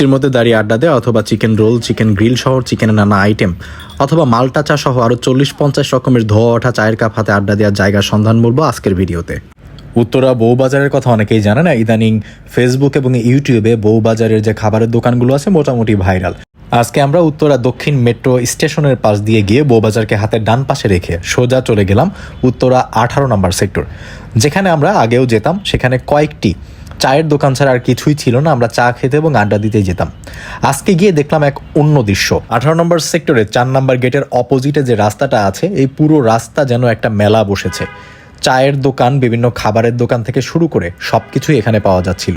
বৃষ্টির মধ্যে দাঁড়িয়ে আড্ডা দেওয়া অথবা চিকেন রোল, চিকেন গ্রিল সহ চিকেনের নানা আইটেম। অথবা মালটা চা সহ আরও চল্লিশ পঞ্চাশ রকমের ধোয়া ওঠা চায়ের কাপ হাতে আড্ডা দেওয়ার জায়গার সন্ধান বলব আজকের ভিডিওতে। উত্তরা বউবাজারের কথা অনেকেই জানে না, ইদানিং ফেসবুক এবং ইউটিউবে বউবাজারের যে খাবারের দোকানগুলো আছে মোটামুটি ভাইরাল। আজকে আমরা উত্তরা দক্ষিণ মেট্রো স্টেশনের পাশ দিয়ে গিয়ে বউবাজারকে হাতের ডান পাশে রেখে সোজা চলে গেলাম উত্তরা আঠারো নম্বর সেক্টর। যেখানে আমরা আগেও যেতাম, সেখানে কয়েকটি চায়ের দোকান ছাড়া আর কিছুই ছিল না, আমরা চা খেতে এবং আড্ডা দিতে যেতাম। আজকে গিয়ে দেখলাম এক অন্য দৃশ্য। আঠারো নম্বর সেক্টরে চার নম্বর গেটের অপোজিটে যে রাস্তাটা আছে, এই পুরো রাস্তা যেন একটা মেলা বসেছে। চায়ের দোকান, বিভিন্ন খাবারের দোকান থেকে শুরু করে সব কিছুই এখানে পাওয়া যাচ্ছিল।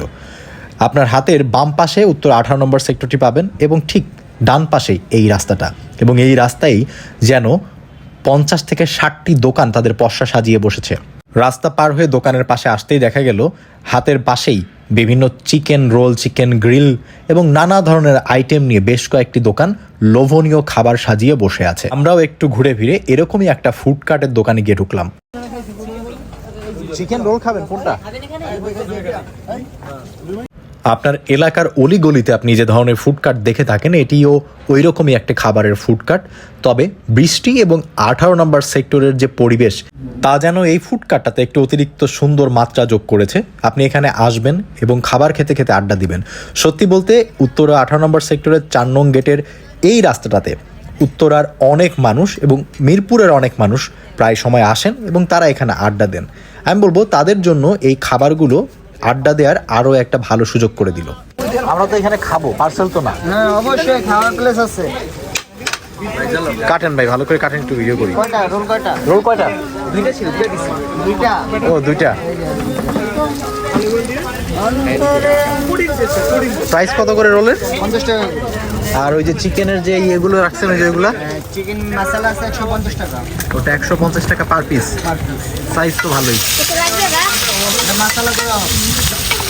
আপনার হাতের বাম পাশে উত্তর আঠারো নম্বর সেক্টরটি পাবেন এবং ঠিক ডান পাশেই এই রাস্তাটা। এবং এই রাস্তায় যেন পঞ্চাশ থেকে ষাটটি দোকান তাদের পশা সাজিয়ে বসেছে। রাস্তা পার হয়ে দোকানের পাশে আসতেই দেখা গেল, হাতের পাশেই বিভিন্ন চিকেন রোল, চিকেন গ্রিল এবং নানা ধরনের আইটেম নিয়ে বেশ কয়েকটি দোকান লোভনীয় খাবার সাজিয়ে বসে আছে। আমরাও একটু ঘুরে ফিরে এরকমই একটা ফুড কার্টের দোকানে গিয়ে ঢুকলাম। চিকেন রোল খাবেন, কোনটা? আপনার এলাকার অলিগলিতে আপনি যে ধরনের ফুড কার্ট দেখে থাকেন, এটিও ওই রকমই একটা খাবারের ফুড কার্ট তবে বৃষ্টি এবং আঠারো নম্বর সেক্টরের যে পরিবেশ, তা যেন এই ফুড কার্টটাতে একটু অতিরিক্ত সুন্দর মাত্রা যোগ করেছে। আপনি এখানে আসবেন এবং খাবার খেতে খেতে আড্ডা দিবেন। সত্যি বলতে, উত্তরা আঠারো নম্বর সেক্টরের চার নং গেটের এই রাস্তাটাতে উত্তরার অনেক মানুষ এবং মিরপুরের অনেক মানুষ প্রায় সময় আসেন এবং তারা এখানে আড্ডা দেন। আমি বলব, তাদের জন্য এই খাবারগুলো আড্ডা দেওয়ার আরও একটা ভালো সুযোগ করে দিল। আমরা তো এখানে খাব পার্সেল তো না। হ্যাঁ অবশ্যই খাওয়ার প্লেস আছে। কাটেন ভাই ভালো করে কাটেন একটু ভিডিও করি। কয়টা? রোল কয়টা? রোল কয়টা? দুইটা ছিল দুইটা ও দুইটা? প্রাইস কত করে রোলের? পঞ্চাশ টাকা আর ওই যে চিকেনের যে ইয়েগুলো রাখছেন ওই যে ওইগুলো চিকেন মশলা আছে একশো পঞ্চাশ টাকা। ওটা একশো পঞ্চাশ টাকা per piece per piece size তো ভালোই।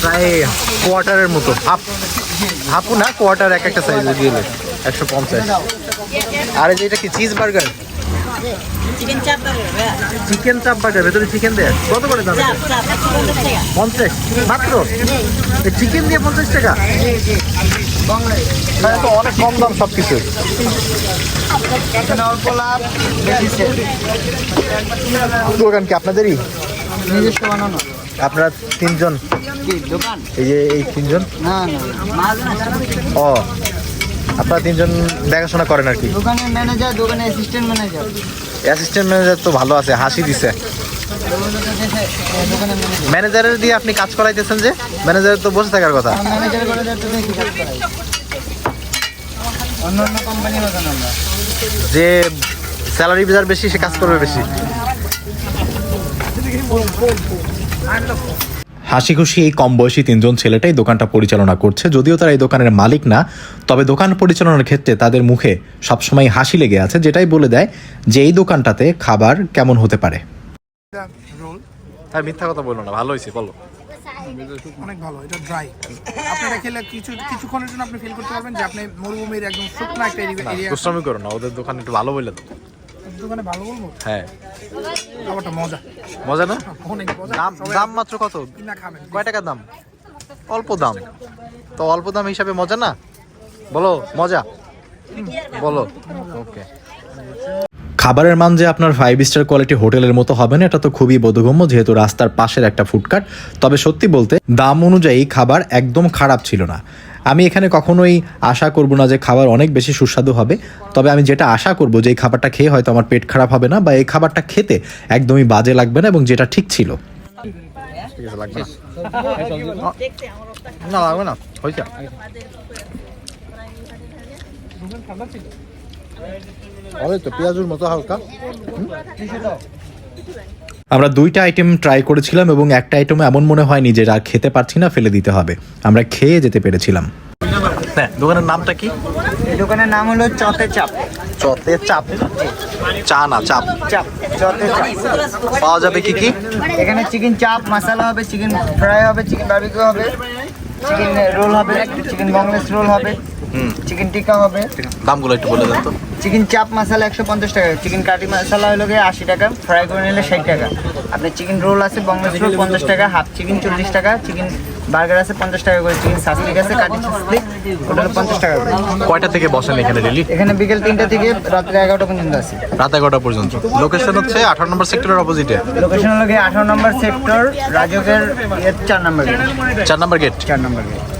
প্রায় কোয়ার্টারের মতো। হাফ হাফও না কোয়ার্টার এক একটা সাইজ দিয়ে একশো পঞ্চাশ আর এই যে এটা কি cheese burger chicken chaap burger ভেতরে চিকেন দেয়? কত করে দাম পঞ্চাশ মাত্র? চিকেন দিয়ে পঞ্চাশ টাকা? তো অনেক কম দাম সব কিছু দোকান কি আপনাদেরই? নিজস্ব বানানো। আপনারা তিনজন? এই যে এই তিনজন? ও আপনারা তিনজন দেখাশোনা করেন আর কি? দোকানের ম্যানেজার দোকানের অ্যাসিস্ট্যান্ট ম্যানেজার অ্যাসিস্ট্যান্ট ম্যানেজার তো ভালো আছে হাসি দিছে। ম্যানেজারের দিয়ে আপনি কাজ করাইতেছেন যে? ম্যানেজারের তো বসে থাকার কথা। আমরা। যে স্যালারি বেজার বেশি সে কাজ করবে বেশি। হাসি খুশি এই কম বয়সী তিনজন ছেলেটাই দোকানটা পরিচালনা করছে। যদিও তারা এই দোকানের মালিক না তবে দোকান পরিচালনার ক্ষেত্রে তাদের মুখে সবসময় হাসি লেগে আছে যেটাই বলে দেয় যে এই দোকানটাতে খাবার কেমন হতে পারে। হ্যাঁ মিথ্যা কথা বলল না ভালো হয়েছে বলো। অনেক ভালো এটা ড্রাই আপনারা খেলে কিছু কিছুক্ষণের জন্য আপনি ফিল করতে পারবেন যে আপনি মরুভূমির একদম শুকনো একটা এরিয়া দুষ্টামি করো না ওদের দোকান একটু ভালো বললে তো দোকানে ভালো বলব? হ্যাঁ। খাবারটা মজা। মজা না? অনেক মজা। দাম দাম মাত্র কত? কিনা খাবেন কয় টাকা দাম? অল্প দাম। তো অল্প দাম হিসাবে মজা না? বলো মজা। বলো। ওকে। খাবারের মান যে আপনার ফাইভ স্টার কোয়ালিটি হোটেলের মতো হবে না, এটা তো খুবই বোধগম্য, যেহেতু রাস্তার পাশের একটা ফুডকার্ট তবে সত্যি বলতে, দাম অনুযায়ী খাবার একদম খারাপ ছিল না। আমি এখানে কখনোই আশা করব না যে খাবার অনেক বেশি সুস্বাদু হবে, তবে আমি যেটা আশা করব যে এই খাবারটা খেয়ে হয়তো আমার পেট খারাপ হবে না বা এই খাবারটা খেতে একদমই বাজে লাগবে না এবং যেটা ঠিক ছিল। না। না, হয়েছে। হবে তো পেঁয়াজুর মতো হালকা। আমরা দুইটা আইটেম ট্রাই করেছিলাম এবং একটা আইটেম এমন মনে হয়নি যে আর খেতে পারছি না ফেলে দিতে হবে। আমরা খেয়ে যেতে পেরেছিলাম। হ্যাঁ দোকানের নামটা কি? এই দোকানের নাম হলো চতে চাপ। চতে চাপ। চা না চাপ। চাপ চতে চাপ। পাওয়া যাবে কি কি? এখানে চিকেন চাপ মশলা হবে চিকেন ফ্রাই হবে চিকেন বার্বিকিউ হবে চিকেন রোল হবে চিকেন বংলেস রোল হবে। চিকেন টিক্কা হবে। দামগুলো একটু বলে দেন তো। চিকেন চাপ মশলা একশো পঞ্চাশ টাকা। চিকেন কাটি মশলা হলো গিয়ে আশি টাকা ফ্রাই করে নিলে ষাট টাকা। আপনার চিকেন রোল আছে বংলেস রোল পঞ্চাশ টাকা হাফ চিকেন চল্লিশ টাকা চিকেন বার্গার আছে পঞ্চাশ টাকা করে চিকেন সাসলিক আছে কাটি সাসলিক ওটা হলো পঞ্চাশ টাকা করে। কয়টা থেকে বসেন এখানে ডেলি এখানে বিকেল তিনটা থেকে রাত্রে এগারোটা পর্যন্ত আছে। রাত এগারোটা পর্যন্ত। লোকেশন হচ্ছে আঠারো নম্বর সেক্টরের অপোজিটে লোকেশন হলো গিয়ে আঠারো নম্বর সেক্টর রাজকের চার নম্বর গেট চার নম্বর গেট চার নম্বর গেট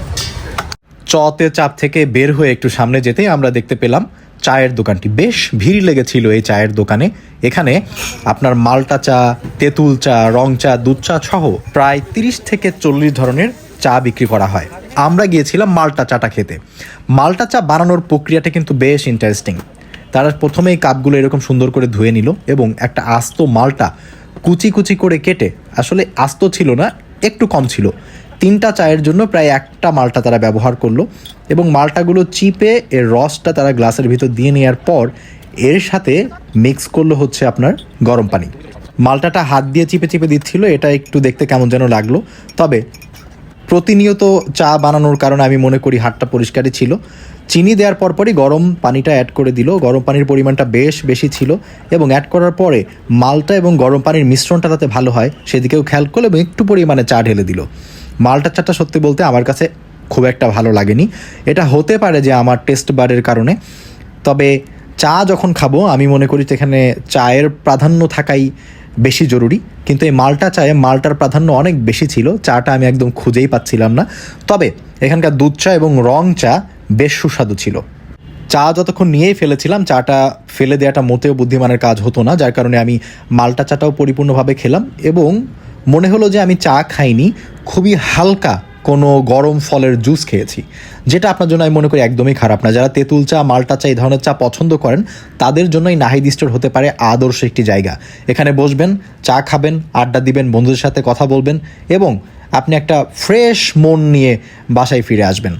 চতে চাপ থেকে বের হয়ে একটু সামনে যেতেই আমরা দেখতে পেলাম চায়ের দোকানটি। বেশ ভিড় লেগেছিল এই চায়ের দোকানে। এখানে আপনার মালটা চা, তেঁতুল চা, রং চা, দুধ চা সহ প্রায় তিরিশ থেকে চল্লিশ ধরনের চা বিক্রি করা হয়। আমরা গিয়েছিলাম মালটা চাটা খেতে। মালটা চা বানানোর প্রক্রিয়াটা কিন্তু বেশ ইন্টারেস্টিং তারা প্রথমেই কাপগুলো এরকম সুন্দর করে ধুয়ে নিল এবং একটা আস্ত মালটা কুচি কুচি করে কেটে, আসলে আস্ত ছিল না, একটু কম ছিল। তিনটা চায়ের জন্য প্রায় একটা মালটা তারা ব্যবহার করল এবং মালটাগুলো চিপে এর রসটা তারা গ্লাসের ভিতর দিয়ে নেওয়ার পর এর সাথে মিক্স করল হচ্ছে আপনার গরম পানি। মালটাটা হাত দিয়ে চিপে চিপে দিচ্ছিল, এটা একটু দেখতে কেমন যেন লাগল। তবে প্রতিনিয়ত চা বানানোর কারণে আমি মনে করি হাতটা পরিষ্কারই ছিল। চিনি দেওয়ার পরপরই গরম পানিটা অ্যাড করে দিল। গরম পানির পরিমাণটা বেশ বেশি ছিল এবং অ্যাড করার পরে মালটা এবং গরম পানির মিশ্রণটা যাতে ভালো হয়, সেদিকেও খেয়াল করল এবং একটু পরিমাণে চা ঢেলে দিল। মালটা চাটা সত্যি বলতে আমার কাছে খুব একটা ভালো লাগেনি। এটা হতে পারে যে আমার টেস্ট বারের কারণে, তবে চা যখন খাব, আমি মনে করি সেখানে চায়ের প্রাধান্য থাকাই বেশি জরুরি। কিন্তু এই মালটা চায়ে মালটার প্রাধান্য অনেক বেশি ছিল, চাটা আমি একদম খুঁজেই পাচ্ছিলাম না। তবে এখানকার দুধ চা এবং রং চা বেশ সুস্বাদু ছিল। চা যতক্ষণ নিয়েই ফেলেছিলাম, চাটা ফেলে দেওয়াটা মোটেও বুদ্ধিমানের কাজ হতো না, যার কারণে আমি মালটা চাটাও পরিপূর্ণভাবে খেলাম এবং মনে হলো যে আমি চা খাইনি, খুবই হালকা কোনো গরম ফলের জুস খেয়েছি, যেটা আপনার জন্য আমি মনে করি একদমই খারাপ না। যারা তেঁতুল চা, মালটা চা, এই ধরনের চা পছন্দ করেন, তাদের জন্যই নাহিদ স্টোর হতে পারে আদর্শ একটি জায়গা। এখানে বসবেন, চা খাবেন, আড্ডা দিবেন, বন্ধুদের সাথে কথা বলবেন এবং আপনি একটা ফ্রেশ মন নিয়ে বাসায় ফিরে আসবেন।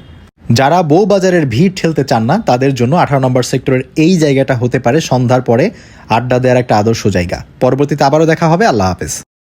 যারা বউবাজারের ভিড় ঠেলতে চান না, তাদের জন্য আঠারো নম্বর সেক্টরের এই জায়গাটা হতে পারে সন্ধ্যার পরে আড্ডা দেওয়ার একটা আদর্শ জায়গা। পরবর্তীতে আবারও দেখা হবে, আল্লাহ হাফেজ।